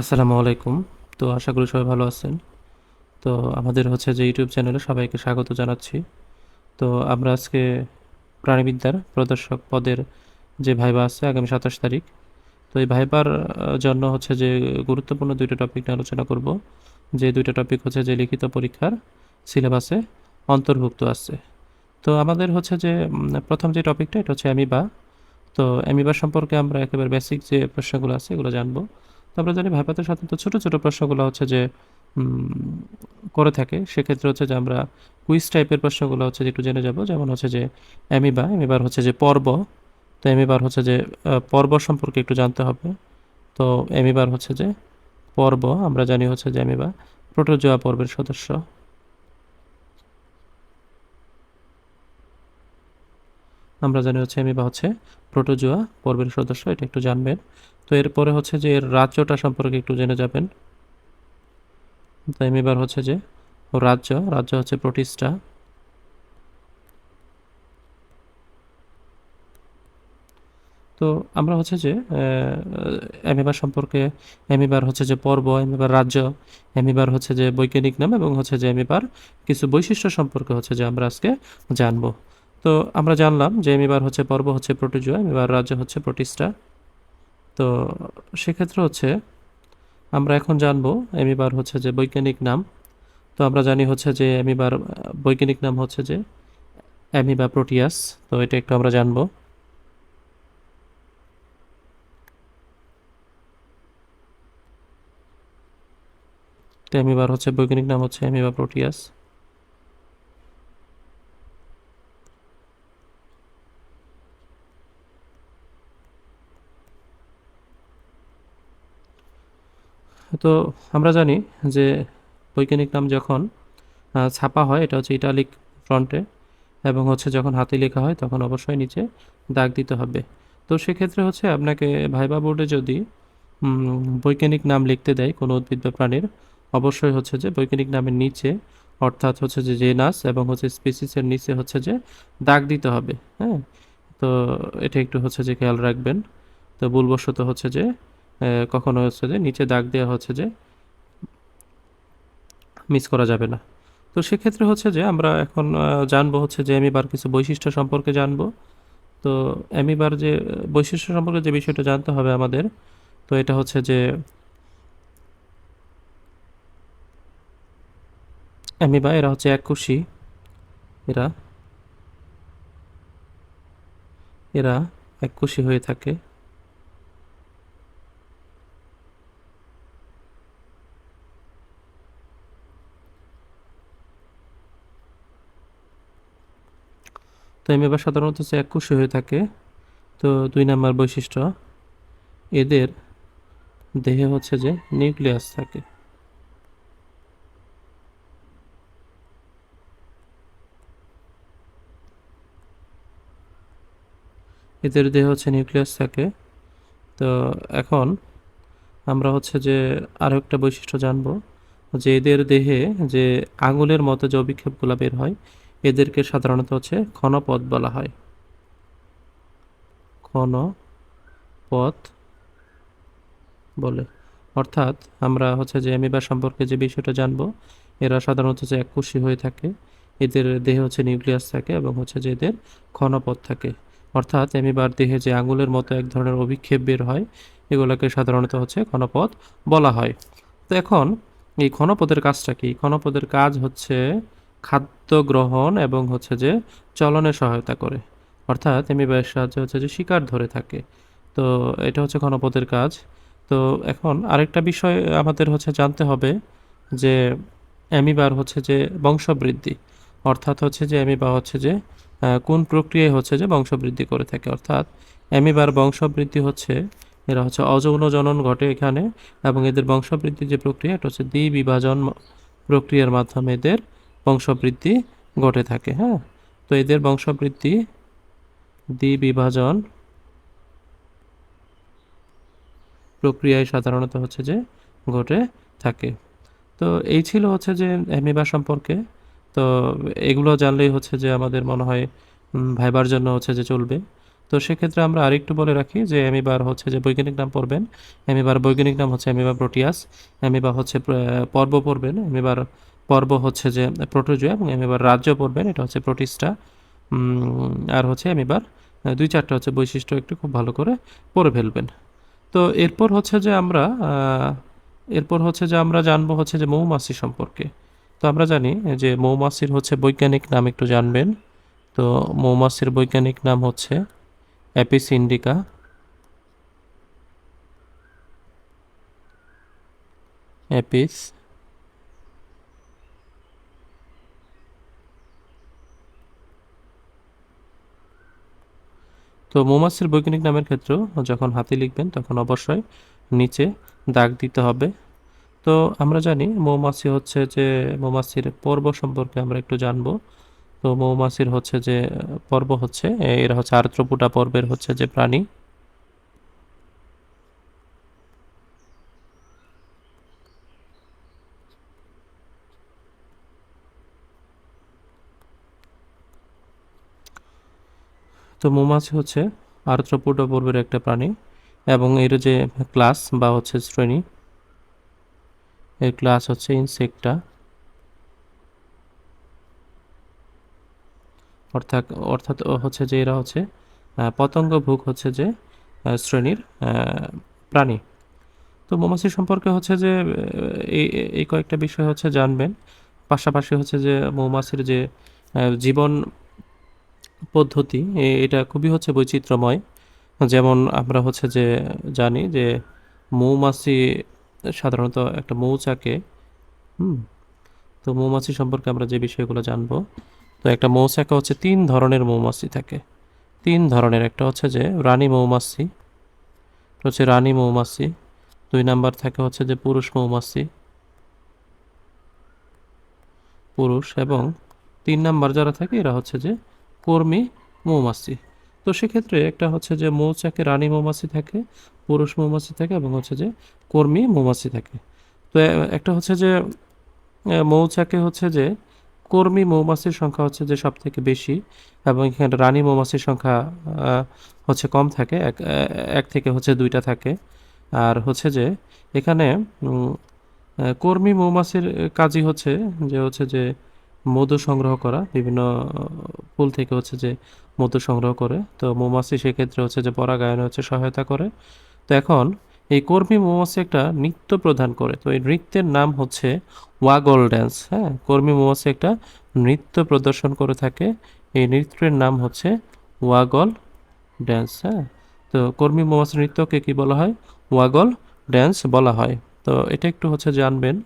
আসসালামু আলাইকুম। তো আশা করি সবাই ভালো আছেন। তো আমাদের হচ্ছে যে ইউটিউব চ্যানেলে সবাইকে স্বাগত জানাচ্ছি। তো আমরা আজকে প্রাণীবিদ্যার প্রদর্শক পদের যে ভাইবা আছে আগামী সাতাশ তারিখ, তো এই ভাইবার জন্য হচ্ছে যে গুরুত্বপূর্ণ দুইটা টপিক নিয়ে আলোচনা করব। যে দুইটা টপিক হচ্ছে যে লিখিত পরীক্ষার সিলেবাসে অন্তর্ভুক্ত আছে। তো আমাদের হচ্ছে যে প্রথম যে টপিকটা এটা হচ্ছে অ্যামিবা। তো অ্যামিবা সম্পর্কে আমরা একেবারে বেসিক যে প্রশ্নগুলো আছে, এগুলো জানব। তো আমরা জানি ভাইপাতে সাধারণত ছোটো ছোটো প্রশ্নগুলো হচ্ছে যে করে থাকে। সেক্ষেত্রে হচ্ছে যে আমরা কুইজ টাইপের প্রশ্নগুলো হচ্ছে যে একটু জেনে যাব। যেমন হচ্ছে যে, অ্যামিবা, অ্যামিবার হচ্ছে যে পর্ব। তো অ্যামিবার হচ্ছে যে পর্ব সম্পর্কে একটু জানতে হবে। তো অ্যামিবার হচ্ছে যে পর্ব, আমরা জানি হচ্ছে যে অ্যামিবা প্রোটোজোয়া পর্বের সদস্য। আমরা জানি হচ্ছে অ্যামিবা হচ্ছে প্রোটোজোয়া পর্বের সদস্য, এটা একটু জানবেন। তো এরপরে হচ্ছে যে এর রাজ্যটা সম্পর্কে একটু জেনে যাবেন। তো এবার হচ্ছে যে রাজ্য রাজ্য হচ্ছে প্রোটিস্টা তো আমরা হচ্ছে যে অ্যামিবার সম্পর্কে অ্যামিবার হচ্ছে যে পর্ব অ্যামিবার রাজ্য অ্যামিবার হচ্ছে যে বৈজ্ঞানিক নাম এবং হচ্ছে যে অ্যামিবার কিছু বৈশিষ্ট্য সম্পর্কে হচ্ছে যে আমরা আজকে জানব। তো আমরা জানলাম যে অ্যামিবার হচ্ছে পর্ব হচ্ছে প্রোটোজোয়া অ্যামিবার রাজ্য হচ্ছে প্রোটিস্টা তো সেক্ষেত্রে হচ্ছে আমরা এখন জানব অ্যামিবার হচ্ছে যে বৈজ্ঞানিক নাম। তো আমরা জানি হচ্ছে যে অ্যামিবার বৈজ্ঞানিক নাম হচ্ছে যে অ্যামিবা প্রোটিয়াস। তো এটা একটু আমরা জানব। তো অ্যামিবার হচ্ছে বৈজ্ঞানিক নাম হচ্ছে অ্যামিবা প্রোটিয়াস। তো আমরা জানি যে বৈজ্ঞানিক নাম যখন ছাপা হয়, এটা হচ্ছে ইটালিক ফ্রন্টে এবং হচ্ছে যখন হাতে লেখা হয় তখন অবশ্যই নিচে দাগ দিতে হবে। তো সেক্ষেত্রে হচ্ছে আপনাকে ভাইবা বোর্ডে যদি বৈজ্ঞানিক নাম লিখতে দেয় কোনো উদ্ভিদ বা প্রাণীর, অবশ্যই হচ্ছে যে বৈজ্ঞানিক নামের নিচে, অর্থাৎ হচ্ছে যে জেনাস এবং হচ্ছে স্পিসিসের নিচে হচ্ছে যে দাগ দিতে হবে হ্যাঁ? তো এটা একটু হচ্ছে যে খেয়াল রাখবেন। তো ভুলবশত হচ্ছে যে কখনো হচ্ছে যে নিচে দাগ দেওয়া হচ্ছে যে মিস করা যাবে না। তো সেক্ষেত্রে হচ্ছে যে আমরা এখন জানব হচ্ছে যে অ্যামিবার কিছু বৈশিষ্ট্য সম্পর্কে জানব। তো অ্যামিবার যে, বৈশিষ্ট্য সম্পর্কে যে বিষয়টা জানতে হবে আমাদের, তো এটা হচ্ছে যে অ্যামিবা, এরা হচ্ছে এককোষী এরা এরা এককোষী হয়ে থাকে। অ্যামিবা সাধারণত এককোষী হয়ে থাকে। তো দুই নাম্বার বৈশিষ্ট্য, এদের দেহে হচ্ছে যে নিউক্লিয়াস থাকে। এদের দেহে হচ্ছে নিউক্লিয়াস থাকে। তো এখন আমরা হচ্ছে যে আরও একটা বৈশিষ্ট্য জানব যে এদের দেহে যে আঙুলের মতো যে অভিক্ষেপগুলো বের হয় এদেরকে সাধারণত হচ্ছে ক্ষণপথ বলা হয়। ক্ষণপথ বলে। অর্থাৎ আমরা হচ্ছে যে অ্যামিবা সম্পর্কে যে বিষয়টা জানব, এরা সাধারণত হচ্ছে এককোষী হয়ে থাকে। এদের দেহে হচ্ছে নিউক্লিয়াস থাকে এবং হচ্ছে যে এদের ক্ষণপথ থাকে। অর্থাৎ অ্যামিবার দেহে যে আঙুলের মতো এক ধরনের অভিক্ষেপ বের হয়, এগুলোকে সাধারণত হচ্ছে ক্ষণপথ বলা হয়। তো এখন এই ক্ষণপদের কাজটা কি? ক্ষণপদের কাজ হচ্ছে খাদ্য গ্রহণ এবং হচ্ছে যে চলনে সহায়তা করে। অর্থাৎ অ্যামিবার সাহায্যে হচ্ছে যে শিকার ধরে থাকে। তো এটা হচ্ছে ক্ষণপদের কাজ। তো এখন আরেকটা বিষয় আমাদের হচ্ছে জানতে হবে যে অ্যামিবার হচ্ছে যে বংশবৃদ্ধি। অর্থাৎ হচ্ছে যে অ্যামিবা হচ্ছে যে কোন প্রক্রিয়ায় হচ্ছে যে বংশবৃদ্ধি করে থাকে। অর্থাৎ অ্যামিবার বংশবৃদ্ধি হচ্ছে, এরা হচ্ছে অযৌন জনন ঘটে এখানে এবং এদের বংশবৃদ্ধির যে প্রক্রিয়া, এটা হচ্ছে দ্বিবিভাজন প্রক্রিয়ার মাধ্যমে এদের বংশবৃদ্ধি ঘটে থাকে হ্যাঁ? তো এদের বংশবৃদ্ধি দ্বিবিভাজন প্রক্রিয়ায় সাধারণত হচ্ছে যে ঘটে থাকে। তো এই ছিল হচ্ছে যে অ্যামিবা সম্পর্কে। তো এগুলো জানলেই হচ্ছে যে আমাদের মনে হয় ভাইবার জন্য হচ্ছে যে চলবে। তো সেক্ষেত্রে আমরা আরেকটু বলে রাখি যে অ্যামিবার হচ্ছে যে বৈজ্ঞানিক নাম পড়বেন। অ্যামিবার বৈজ্ঞানিক নাম হচ্ছে অ্যামিবা প্রোটিয়াস। অ্যামিবা হচ্ছে পর্ব পড়বেন। অ্যামিবার পর্ব হচ্ছে যে প্রোটোজোয়া এবং অ্যামিবার রাজ্য পড়বেন এটা হচ্ছে প্রোটিস্টা। আর হচ্ছে আহ, দুই চারটা হচ্ছে বৈশিষ্ট্য একটু খুব ভালো করে পড়ে ফেলবেন। তো এরপর হচ্ছে যে আমরা এরপর হচ্ছে যে আমরা জানব হচ্ছে যে মৌমাছি সম্পর্কে। তো আমরা জানি যে মৌমাছির হচ্ছে বৈজ্ঞানিক নাম একটু জানবেন। তো মৌমাছির বৈজ্ঞানিক নাম হচ্ছে অ্যাপিস ইন্ডিকা। অ্যাপিস তো মৌমাছির বৈজ্ঞানিক নামের ক্ষেত্রেও যখন হাতি লিখবেন, তখন অবশ্যই নিচে দাগ দিতে হবে। তো আমরা জানি মৌমাছি হচ্ছে যে, মৌমাছির পর্ব সম্পর্কে আমরা একটু জানব। তো মৌমাছির হচ্ছে যে, পর্ব হচ্ছে, এরা হচ্ছে আর্দ্রপুটা পর্বের হচ্ছে যে প্রাণী। তো মৌমাছি হচ্ছে আর্দ্রপুটা পর্বের একটা প্রাণী এবং এর যে ক্লাস বা হচ্ছে শ্রেণি এর ক্লাস হচ্ছে ইনসেক্টা অর্থাৎ অর্থাৎ হচ্ছে যে এরা হচ্ছে আহ, পতঙ্গভুক হচ্ছে যে শ্রেণির প্রাণী। তো মৌমাছি সম্পর্কে হচ্ছে যে এই কয়েকটা বিষয় হচ্ছে জানবেন। পাশাপাশি হচ্ছে যে মৌমাছির যে জীবন পদ্ধতি এটা খুবই হচ্ছে বৈচিত্র্যময়। যেমন আমরা হচ্ছে যে জানি যে মৌমাছি সাধারণত একটা মৌচাকে, হুম, তো মৌমাছি সম্পর্কে আমরা যে বিষয়গুলো জানব, তো একটা মৌচাকে হচ্ছে তিন ধরনের মৌমাছি থাকে। তিন ধরনের, একটা হচ্ছে যে রানী মৌমাছি, হচ্ছে রানী মৌমাছি, দুই নাম্বার থাকে হচ্ছে যে পুরুষ মৌমাছি, পুরুষ এবং তিন নাম্বার যারা থাকে এরা হচ্ছে যে কর্মী মৌমাছি। তো সেক্ষেত্রে একটা হচ্ছে যে মৌচাকে রানী মৌমাছি থাকে, পুরুষ মৌমাছি থাকে এবং হচ্ছে যে কর্মী মৌমাছি থাকে। তো একটা হচ্ছে যে মৌচাকে হচ্ছে যে কর্মী মৌমাছির সংখ্যা হচ্ছে যে সব থেকে বেশি এবং এখানে রানী মৌমাছির সংখ্যা হচ্ছে কম থাকে, এক এক থেকে হচ্ছে দুইটা থাকে। আর হচ্ছে যে এখানে কর্মী মৌমাছির কাজই হচ্ছে যে হচ্ছে যে মধু সংগ্রহ করা, বিভিন্ন ফুল থেকে হচ্ছে যে মধু সংগ্রহ করে। তো মৌমাছি সেক্ষেত্রে হচ্ছে যে পরাগায়নে হচ্ছে সহায়তা করে। তো এখন এই কর্মী মৌমাছি একটা নৃত্য প্রদান করে। তো এই নৃত্যের নাম হচ্ছে ওয়াগল ড্যান্স। হ্যাঁ কর্মী মৌমাছি একটা নৃত্য প্রদর্শন করে থাকে। এই নৃত্যের নাম হচ্ছে ওয়াগল ড্যান্স। হ্যাঁ তো কর্মী মৌমাছি নৃত্যকে কি বলা হয়? ওয়াগল ড্যান্স বলা হয়। তো এটা একটু হচ্ছে জানবেন।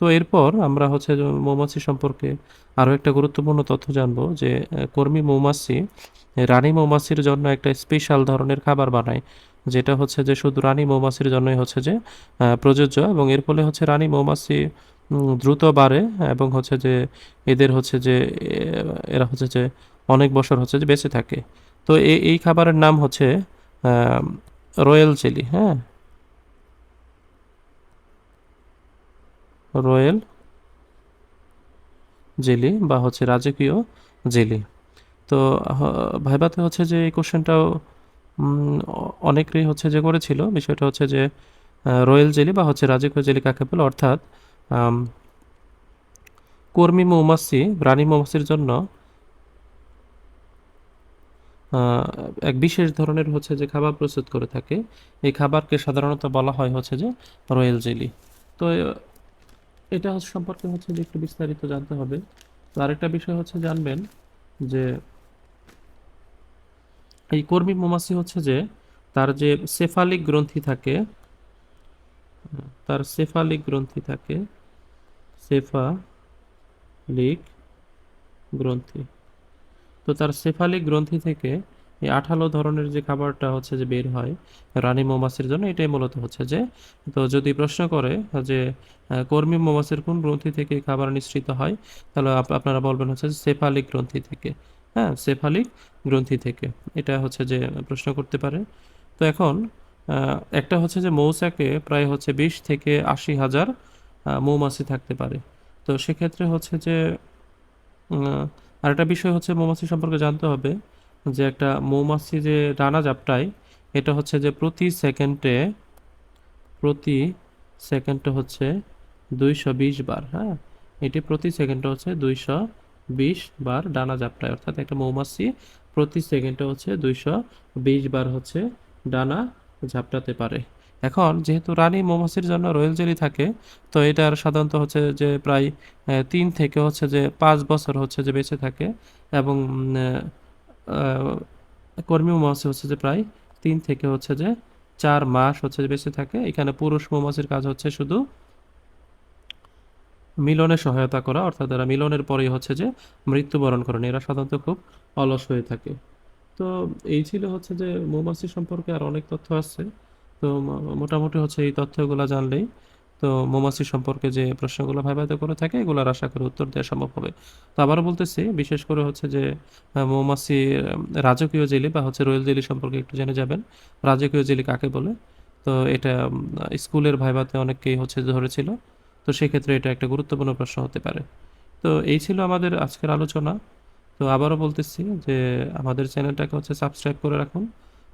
তো এরপর আমরা হচ্ছে মৌমাছি সম্পর্কে আরও একটা গুরুত্বপূর্ণ তথ্য জানব যে কর্মী মৌমাছি, রানী মৌমাছির জন্য একটা স্পেশাল ধরনের খাবার বানায়, যেটা হচ্ছে যে শুধু রানী মৌমাছির জন্যই হচ্ছে যে প্রযোজ্য এবং এর ফলে হচ্ছে রানী মৌমাছি দ্রুত বাড়ে এবং হচ্ছে যে এদের হচ্ছে যে এরা হচ্ছে যে অনেক বছর হচ্ছে যে বেঁচে থাকে। তো এই খাবারের নাম হচ্ছে রয়্যাল চিলি হ্যাঁ? রয়্যাল জেলি বা হচ্ছে রাজকীয় জেলি। তো ভাইভাতে হচ্ছে যে এই কোশ্চেনটাও অনেকেই হচ্ছে যে করেছিল। বিষয়টা হচ্ছে যে রয়্যাল জেলি বা হচ্ছে রাজকীয় জেলি কাকে বলে? অর্থাৎ কর্মী মৌমাছি, রানী মৌমাছির জন্য এক বিশেষ ধরনের হচ্ছে যে খাবার প্রস্তুত করে থাকে। এই খাবারকে সাধারণত বলা হয় হচ্ছে যে রয়্যাল জেলি। তো এটা হচ্ছে সম্পর্কে হচ্ছে যে একটু বিস্তারিত জানতে হবে। তো আরেকটা বিষয় হচ্ছে জানবেন যে এই কর্মী মৌমাছি হচ্ছে যে তার যে সেফালিক গ্রন্থি থাকে, তার সেফালিক গ্রন্থি থাকে, সেফালিক গ্রন্থি। তো তার সেফালিক গ্রন্থি থেকে এই আঠালো ধরনের যে খাবারটা হচ্ছে যে বের হয় রানী মৌমাছির জন্য, এটাই মূলত হচ্ছে যে, তো যদি প্রশ্ন করে যে কর্মী মৌমাছির কোন গ্রন্থি থেকে খাবার নিঃসৃত হয়, তাহলে আপনারা বলবেন হচ্ছে সেফালিক গ্রন্থি থেকে। হ্যাঁ সেফালিক গ্রন্থি থেকে। এটা হচ্ছে যে প্রশ্ন করতে পারে। তো এখন একটা হচ্ছে যে মৌচাকে প্রায় হচ্ছে বিশ থেকে আশি হাজার মৌমাছি থাকতে পারে। তো সেক্ষেত্রে হচ্ছে যে আরেকটা বিষয় হচ্ছে মৌমাছি সম্পর্কে জানতে হবে। যে একটা মৌমাছি যে ডানা জাপটায়, এটা হচ্ছে যে প্রতি সেকেন্ডে প্রতি সেকেন্ডে হচ্ছে দুইশো বিশ বার হ্যাঁ? এটি প্রতি সেকেন্ডে হচ্ছে দুইশো বিশ বার ডানা জাপটায়, অর্থাৎ একটা মৌমাছি প্রতি সেকেন্ডে হচ্ছে দুইশো বিশ বার হচ্ছে ডানা ঝাপটাতে পারে। এখন, যেহেতু রানী মৌমাছির জন্য রয়েল জেলি থাকে, তো এটার সাধারণত হচ্ছে যে প্রায় তিন থেকে হচ্ছে যে পাঁচ বছর হচ্ছে যে বেঁচে থাকে এবং কর্মী মৌমাছি হচ্ছে যে প্রায় তিন থেকে হচ্ছে যে চার মাস হচ্ছে যে বেঁচে থাকে। এখানে পুরুষ মৌমাছির কাজ হচ্ছে শুধু মিলনে সহায়তা করা, অর্থাৎ এরা মিলনের পরেই হচ্ছে যে মৃত্যুবরণ করেন, এরা সাধারণত খুব অলস হয়ে থাকে। তো এই ছিল হচ্ছে যে মৌমাছি সম্পর্কে আর অনেক তথ্য আছে। তো মোটামুটি হচ্ছে এই তথ্যগুলো জানলেই তো মৌমাছি সম্পর্কে যে প্রশ্নগুলো ভাইবাতে করে থাকে, এগুলোর আশা করে উত্তর দেওয়া সম্ভব হবে। তো আবারও বলতেছি, বিশেষ করে হচ্ছে যে মৌমাছি রাজকীয় জেলি বা হচ্ছে রয়েল জেলি সম্পর্কে একটু জেনে যাবেন। রাজকীয় জেলি কাকে বলে? তো এটা স্কুলের ভাইবাতে অনেককেই হচ্ছে ধরেছিল। তো সেক্ষেত্রে এটা একটা গুরুত্বপূর্ণ প্রশ্ন হতে পারে। তো এই ছিল আমাদের আজকের আলোচনা। তো আবারও বলতেছি যে, আমাদের চ্যানেলটাকে হচ্ছে সাবস্ক্রাইব করে রাখুন।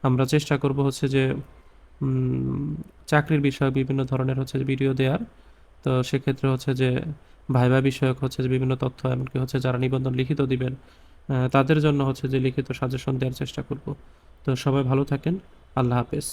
আমরা চেষ্টা করব হচ্ছে যে চাকরির বিষয়ক বিভিন্ন ধরনের হচ্ছে ভিডিও দেওয়ার তো সেক্ষেত্রে হচ্ছে যে ভাইবা বিষয়ক হচ্ছে যে বিভিন্ন তথ্য, এমনকি হচ্ছে যারা নিবন্ধন লিখিত দিবেন তাদের জন্য হচ্ছে যে লিখিত সাজেশন দেওয়ার চেষ্টা করব। তো সবাই ভালো থাকেন। আল্লাহ হাফেজ।